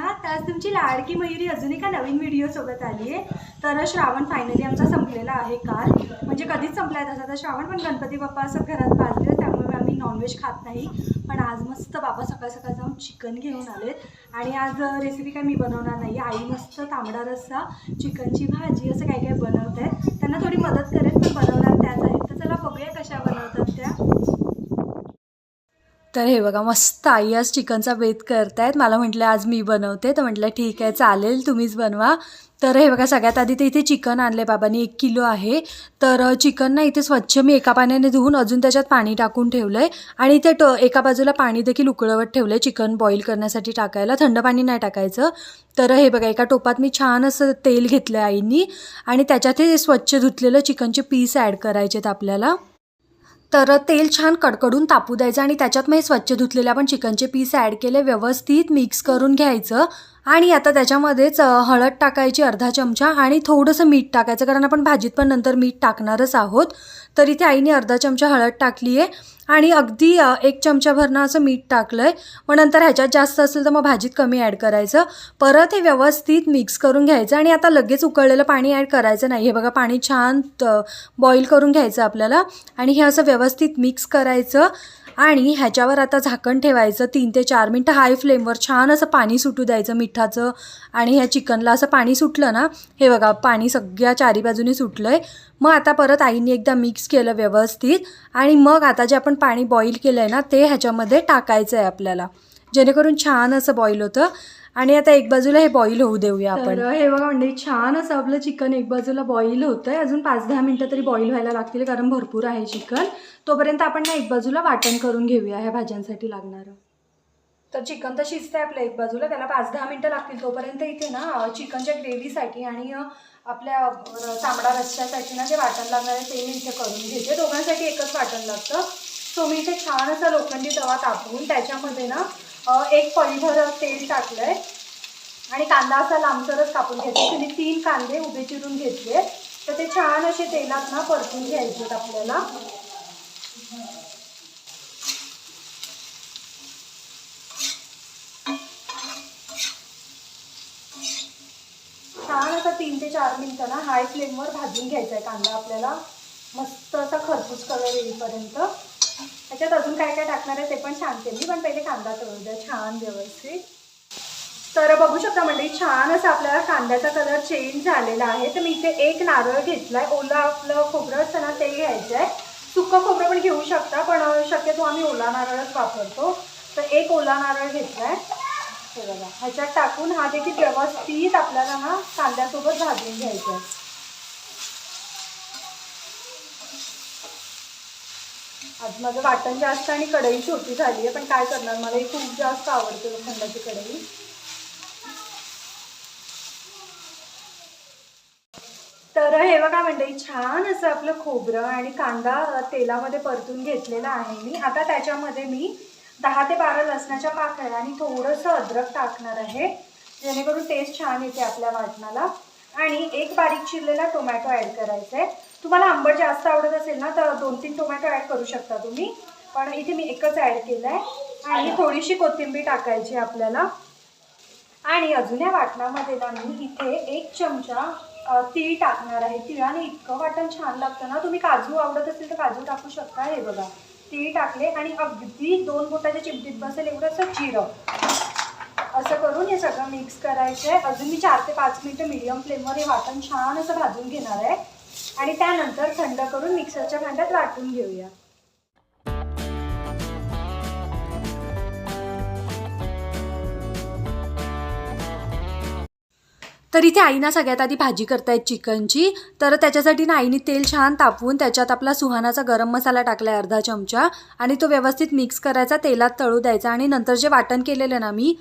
ना तर आज तुमची लाडकी मयुरी अजून एका नवीन व्हिडिओ सोबत आली आहे. तर श्रावण फायनली आमचा संपलेला आहे काल. म्हणजे कधीच संपलाय तसा. तर श्रावण पण गणपती बाप्पा असं घरात पाजले त्यामुळे आम्ही नॉनव्हेज खात नाही. पण आज मस्त बाबा सकाळ सकाळ जाऊन चिकन घेऊन आलेत. आणि आज रेसिपी काय मी बनवणार नाही. आई मस्त तांबडा रस्सा चिकनची भाजी असं काय काय बनवत आहेत त्यांना थोडी मदत करेल पण बनवणार त्याच आहेत तर चला बघूया कशा बनवतात त्या. तर हे बघा मस्त आई आज चिकनचा बेत करतायत. मला म्हटलं आज मी बनवते. तर म्हटलं ठीक आहे चालेल तुम्हीच बनवा. तर हे बघा सगळ्यात आधी ते इथे चिकन आणले बाबांनी एक किलो आहे. तर चिकन ना इथे स्वच्छ मी एका पाण्याने धुवून अजून त्याच्यात पाणी टाकून ठेवलं आहे आणि इथे ट एका बाजूला पाणी देखील उकळवत ठेवलं आहे चिकन बॉईल करण्यासाठी टाकायला. थंड पाणी नाही टाकायचं. तर हे बघा एका टोपात मी छान असं तेल घेतलं आहे आईनी. आणि त्याच्यात हे स्वच्छ धुतलेलं चिकनचे पीस ॲड करायचे आहेत आपल्याला. तर तेल छान कडकडून तापू द्यायचं आणि त्याच्यात मग हे स्वच्छ धुतलेले आपण चिकनचे पीस ॲड केले व्यवस्थित मिक्स करून घ्यायचं. आणि आता त्याच्यामध्येच हळद टाकायची अर्धा चमचा आणि थोडंसं मीठ टाकायचं कारण आपण भाजीत पण नंतर मीठ टाकणारच आहोत. तर इथे आईने अर्धा चमचा हळद टाकली आहे आणि अगदी एक एक चमचाभरनं असं मीठ टाकलं आहे मग नंतर ह्याच्यात जास्त असेल तर मग भाजीत कमी ॲड करायचं. परत हे व्यवस्थित मिक्स करून घ्यायचं आणि आता लगेच उकळलेलं पाणी ॲड करायचं नाही. हे बघा पाणी छान बॉईल करून घ्यायचं आपल्याला आणि हे असं व्यवस्थित मिक्स करायचं. आणि ह्याच्यावर आता झाकण ठेवायचं तीन ते चार मिनटं हाय फ्लेमवर छान असं पाणी सुटू द्यायचं मिठाचं. आणि ह्या चिकनला असं पाणी सुटलं ना हे बघा पाणी सगळ्या चारी बाजूनी सुटलं आहे मग आता परत आईने एकदा मिक्स केलं व्यवस्थित. आणि मग आता जे आपण पाणी बॉईल केलं आहे ना ते ह्याच्यामध्ये टाकायचं आहे आपल्याला. जेणेकरून छान असं बॉईल होतं. आणि आता एक बाजूला हे बॉईल होऊ देऊया आपण. हे बघा म्हणजे छान असं आपलं चिकन एक बाजूला बॉईल होतंय. अजून पाच दहा मिनटं तरी बॉईल व्हायला लागतील कारण भरपूर आहे चिकन. तोपर्यंत आपण ना एक बाजूला वाटण करून घेऊया ह्या भाज्यांसाठी लागणारं. तर चिकन तर शिजतंय आपल्या एक बाजूला त्याला पाच दहा मिनटं लागतील तोपर्यंत इथे ना चिकनच्या ग्रेव्हीसाठी आणि आपल्या तांबडा रस्स्यासाठी ना जे वाटण लागणार आहे ते मी इथे करून घेते. दोघांसाठी एकच वाटण लागतं. सो मी इथे छान असा लोखंडी तवा तापवून त्याच्यामध्ये ना एक पळीभर तेल टाकलं आहे आणि कांदा असा लांबसरच कापून घ्यायचा. तुम्ही तीन कांदे उभे चिरून घेतले. तर ते छान असे तेलात ना परतून घ्यायचे आपल्याला. छान असा तीन ते चार मिनिटं ना हाय फ्लेमवर भाजून घ्यायचा आहे कांदा आपल्याला. मस्त असा खरपूस कलर येईपर्यंत. त्याच्यात अजून काय काय टाकणार आहे ते पण सांगते मी पण पहिले कांदा तळू द्या छान व्यवस्थित. तर बघू शकता म्हणजे छान असं आपल्याला कांद्याचा कलर चेंज झालेला आहे. तर मी इथे एक नारळ घेतलाय. ओला आपलं खोबरं असतं ना ते घ्यायचं आहे सुकं खोबरं पण घेऊ शकता पण शक्यतो आम्ही ओला नारळच वापरतो. तर एक ओला नारळ घेतलाय. आहे बघा ह्याच्यात टाकून हा देखील व्यवस्थित आपल्याला ना कांद्यासोबत भाजून घ्यायचा आहे. आज माझं वाटण जास्त आणि कढई छोटी झाली आहे पण काय करणार? मला ही खूप जास्त आवडते लोखंडाची कढई. तर हे बघा मंडळी छान असं आपलं खोबरं आणि कांदा तेलामध्ये परतून घेतलेला आहे मी. आता त्याच्यामध्ये मी दहा ते बारा लसणाच्या पाकळ्या आणि थोडंसं अद्रक टाकणार आहे जेणेकरून टेस्ट छान येते आपल्या वाटणाला. आणि एक बारीक चिरलेला टोमॅटो ॲड करायचा आहे तुम्हाला आंबट जास्त आवडत असेल ना तर दोन तीन टोमॅटो ॲड करू शकता तुम्ही. पण इथे मी एकच ॲड केलं आहे आणि थोडीशी कोथिंबीर टाकायची आपल्याला. आणि अजून या वाटणामध्ये ना मी इथे एक चमचा तीळ टाकणार आहे. तिळाने इतकं वाटण छान लागतं ना तुम्ही काजू आवडत असेल तर काजू टाकू शकता हे बघा. तीळ टाकले आणि अगदी दोन बोटाच्या चिमटीत बसेल एवढंसं जिरं. असं करून हे सगळं मिक्स करायचं आहे अजून मी चार ते पाच मिनटं मीडियम फ्लेमवर हे वाटण छान असं भाजून घेणार आहे. आणि त्यानंतर थंड करून मिक्सरच्या भांड्यात वाटून घेऊया. तर इथे आईना सगळ्यात आधी भाजी करतायत चिकनची. तर त्याच्यासाठी ना आईने तेल छान तापवून त्याच्यात आपला सुहानाचा गरम मसाला टाकला आहे अर्धा चमचा आणि तो व्यवस्थित मिक्स करायचा तेलात तळू द्यायचा आणि नंतर जे वाटण केलेलं ना मी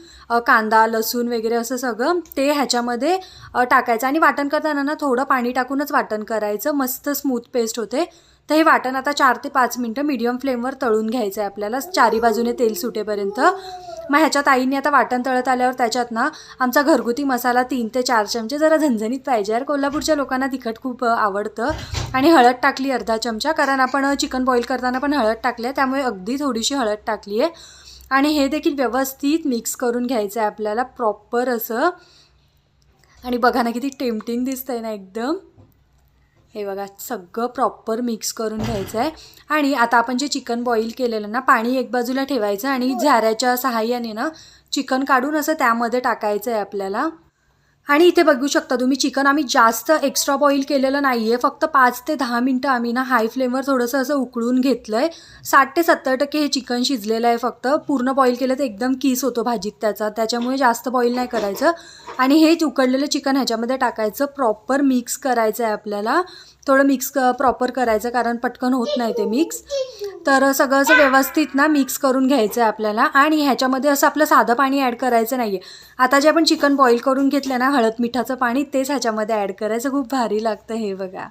कांदा लसूण वगैरे असं सगळं ते ह्याच्यामध्ये टाकायचं. आणि वाटण करताना ना थोडं पाणी टाकूनच वाटण करायचं. मस्त स्मूथ पेस्ट होते. तर हे वाटण आता चार ते पाच मिनटं मीडियम फ्लेमवर तळून घ्यायचं आहे आपल्याला. चारी बाजूने तेल सुटेपर्यंत. मग ह्याच्यात आईने आता वाटण तळत आल्यावर त्याच्यात ना आमचा घरगुती मसाला तीन ते चार चमचे जरा झणझणीत पाहिजे यार. कोल्हापूरच्या लोकांना तिखट खूप आवडतं. आणि हळद टाकली अर्धा चमचा कारण आपण चिकन बॉईल करताना पण हळद टाकली आहे त्यामुळे अगदी थोडीशी हळद टाकली आहे आणि हे देखील व्यवस्थित मिक्स करून घ्यायचं आहे आपल्याला प्रॉपर असं. आणि बघा ना किती टेम्पटिंग दिसतंय ना एकदम. हे बघा सगळं प्रॉपर मिक्स करून घ्यायचं आहे आणि आता आपण जे चिकन बॉईल केलेलं ना पाणी एक बाजूला ठेवायचं आणि झाऱ्याच्या सहाय्याने ना चिकन काढून असं त्यामध्ये टाकायचं आहे आपल्याला. आणि इथे बघू शकता तुम्ही चिकन आम्ही जास्त एक्स्ट्रा बॉईल केलेलं नाही आहे फक्त पाच ते दहा मिनटं आम्ही ना हाय फ्लेमवर थोडंसं असं उकळून घेतलं आहे साठ ते सत्तर टक्के हे चिकन शिजलेलं आहे फक्त. पूर्ण बॉईल केलं तर एकदम किस होतो भाजीत त्याचा. त्याच्यामुळे जास्त बॉईल नाही करायचं. आणि हे उकडलेलं चिकन ह्याच्यामध्ये टाकायचं. प्रॉपर मिक्स करायचं आहे आपल्याला. थोडं मिक्स प्रॉपर करायचं कारण पटकन होत नाही ते मिक्स तर सगळं असं व्यवस्थित ना मिक्स करून घ्यायचं आहे आपल्याला. आणि ह्याच्यामध्ये असं आपलं साधं पाणी ॲड करायचं नाही आहे आता जे आपण चिकन बॉईल करून घेतलं ना हळद मिठाचं पाणी तेच ह्याच्यामध्ये ॲड करायचं. खूप भारी लागतं हे बघा.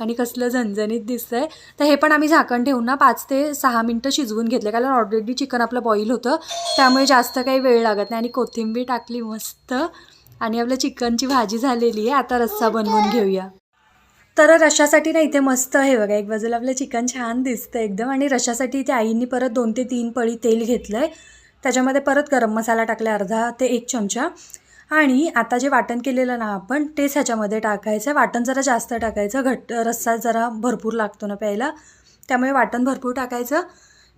आणि कसलं झणझणीत दिसतं आहे तर हे पण आम्ही झाकण ठेवून ना पाच ते सहा मिनटं शिजवून घेतले कारण ऑलरेडी चिकन आपलं बॉईल होतं. त्यामुळे जास्त काही वेळ लागत नाही. आणि कोथिंबीर टाकली मस्त. आणि आपलं चिकनची भाजी झालेली आहे. आता रस्सा बनवून घेऊया. तर रशासाठी ना इथे मस्त आहे बघा. एक बाजूला आपलं चिकन छान दिसतं एकदम. आणि रशासाठी इथे आईंनी परत दोन ते तीन पळी तेल घेतलं आहे त्याच्यामध्ये परत गरम मसाला टाकला अर्धा ते एक चमचा. आणि आता जे वाटण केलेलं ना आपण तेच ह्याच्यामध्ये टाकायचं. वाटण जरा जास्त टाकायचं. घट्ट रस्सा जरा भरपूर लागतो ना प्यायला. त्यामुळे वाटण भरपूर टाकायचं.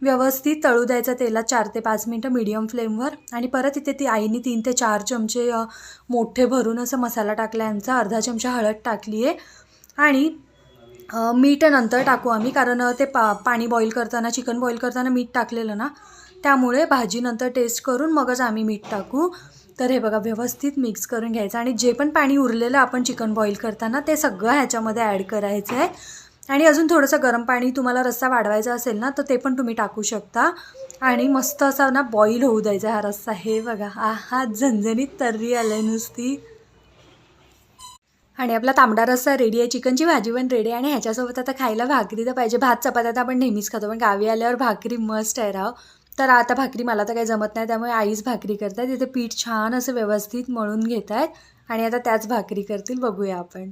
व्यवस्थित तळू द्यायचं तेलात चार ते पाच मिनटं मीडियम फ्लेमवर आणि परत इथे ती आईने तीन ते चार चमचे मोठे भरून असं मसाला टाकला यांचा. अर्धा चमचा हळद टाकली आहे आणि मीठ नंतर टाकू आम्ही. कारण ते पा पाणी बॉईल करताना चिकन बॉईल करताना मीठ टाकलेलं ना त्यामुळे भाजी नंतर टेस्ट करून मगच आम्ही मीठ टाकू. तर हे बघा व्यवस्थित मिक्स करून घ्यायचं आणि जे पण पाणी उरलेलं आपण चिकन बॉईल करताना ते सगळं ह्याच्यामध्ये ॲड करायचं आहे. आणि अजून थोडंसं गरम पाणी तुम्हाला रस्सा वाढवायचा असेल ना तर ते पण तुम्ही टाकू शकता. आणि मस्त असा ना बॉईल होऊ द्यायचा हा रस्सा. हे बघा हा हा झणझणीत तर्री आलं आहे नुसती. आणि आपला तांबडा रस्सा रेडी आहे. चिकनची भाजी पण रेडी आहे. आणि ह्याच्यासोबत आता खायला भाकरी तर पाहिजे. भात चपात्या तर आपण नेहमीच खातो. पण गावी आल्यावर भाकरी मस्त आहे राव. तर आता भाकरी मला तर काही जमत नाही त्यामुळे आईच भाकरी करतात तिथे पीठ छान असं व्यवस्थित मळून घेत आहेत आणि आता त्याच भाकरी करतील बघूया आपण.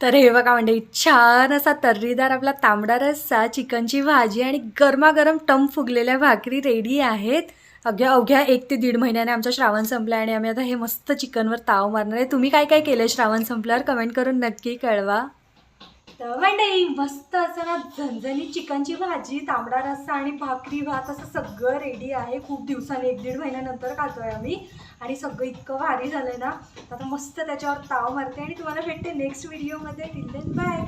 तर हे बघा म्हणजे छान असा तर्रीदार आपला तांबडा रस्सा चिकनची भाजी आणि गरमागरम टम फुगलेल्या भाकरी रेडी आहेत. अवघ्या अवघ्या एक ते दीड महिन्याने आमचा श्रावण संपला आणि आम्ही आता हे मस्त चिकनवर ताव मारणार आहे. तुम्ही काय काय केलं श्रावण संपल्यावर? कमेंट करून नक्की कळवा. तर मंडळी मस्त असं ना झणझणीत चिकनची भाजी तांबडा रस्सा आणि भाकरी भात असं सगळं रेडी आहे. खूप दिवसांनी एक दीड महिन्यानंतर खातोय आम्ही. आणि सगळं इतकं भारी झालंय ना आता मस्त त्याच्यावर ताव मारते आणि तुम्हाला भेटते नेक्स्ट व्हिडिओमध्ये टिल देन बाय